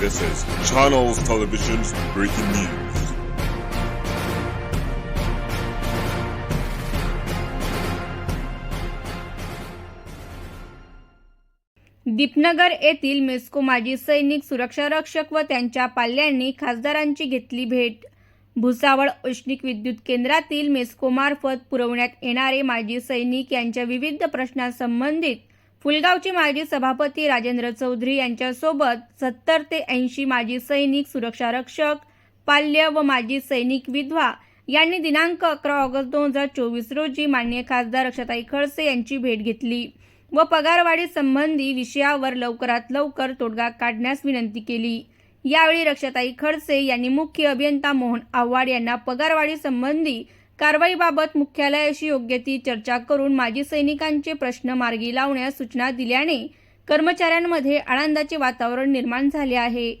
This is Channels Television's breaking news. Deepnagar येथील मेस्को माजी सैनिक सुरक्षारक्षक व त्यांच्या पाल्यांनी खासदारांची घेतली भेट भुसावळ औष्णिक विद्युत केंद्रातील मेस्कोमार्फत पुरवण्यात येणारे माजी सैनिक यांच्या विविध प्रश्नांसंबंधित फुलगावचे माजी सभापती राजेंद्र चौधरी यांच्यासोबत सत्तर ते ऐंशी माजी सैनिक सुरक्षारक्षक पाल्य व माजी सैनिक विधवा यांनी दिनांक अकरा ऑगस्ट दोन हजार चोवीस रोजी माननीय खासदार अक्षताई खडसे यांची भेट घेतली व पगारवाढी संबंधी विषयावर लवकरात लवकर तोडगा काढण्यास विनंती केली. यावेळी रक्षाताई खडसे यांनी मुख्य अभियंता मोहन आव्हाड यांना पगारवाढी संबंधी कारवाईबाबत मुख्यालयाशी योग्य ती चर्चा करून माजी सैनिकांचे प्रश्न मार्गी लावण्यास सूचना दिल्याने कर्मचाऱ्यांमध्ये आनंदाचे वातावरण निर्माण झाले आहे.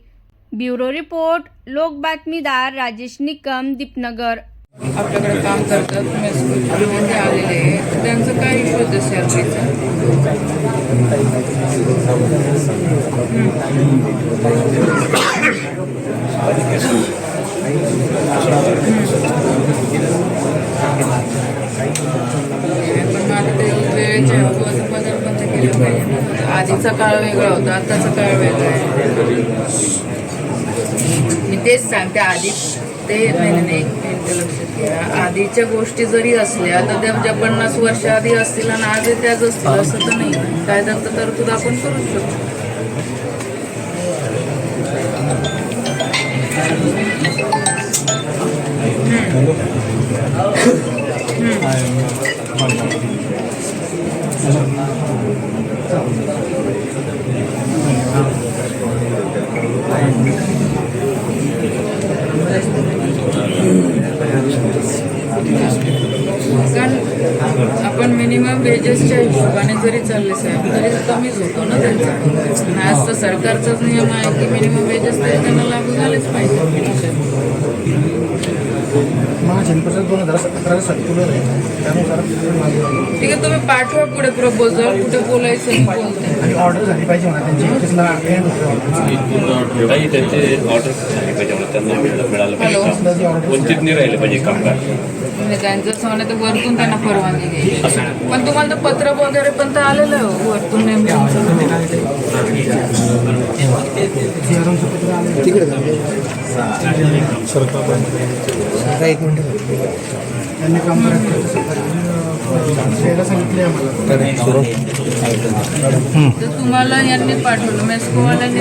ब्युरो रिपोर्ट लोक बातमीदार राजेश निकम दीपनगर. आपल्याकडे काम करतात मेसमध्ये आलेले आहे त्यांचं काय इश्यू होतं सॅलरीचा पण मला बदल केलं पाहिजे. आधीचा काळ वेगळा होता आताचा काळ वेगळा आहे. मी तेच सांगते आधी ते नाही नाही, नाही एक मिनिट लक्षात घ्या आधीच्या गोष्टी जरी असल्या तर त्या ज्या पन्नास वर्ष आधी असतील आणि आज त्याच असतील असं तर नाही. कायद्यात तर तरतूद आपण करू शकतो. आपण मिनिमम वेजेसच्या हिशोबाने जरी चालले साहेब तरी कमीच होतो ना त्यांचा. आज तर सरकारचाच नियम आहे की मिनिमम वेजेस तरी त्यांना लागू झालेच पाहिजे महाजनपद दोन हजार अकरा सर्क्युलर आहे त्यानुसार माझी ठीक आहे तुम्ही पाठवा पुढे प्रपोजल कुठे बोलायचं बोलते. आणि ऑर्डर झाली पाहिजे म्हणा त्यांची ऑर्डर त्यांना मिळालं मिळालं पाहिजे काम. वंचित नाही राहिले पाहिजे कामगार. म्हणजे त्यांचं म्हणणं तर वरतून त्यांना परवानगी घ्यायची. पण तुम्हाला तर पत्र वगैरे पण तर आलेलं आहे हो, वरतून नेमकं. तिकडे एक मिनिट तर तुम्हाला यांनी पाठवलं. मेस्कोवाल्यांनी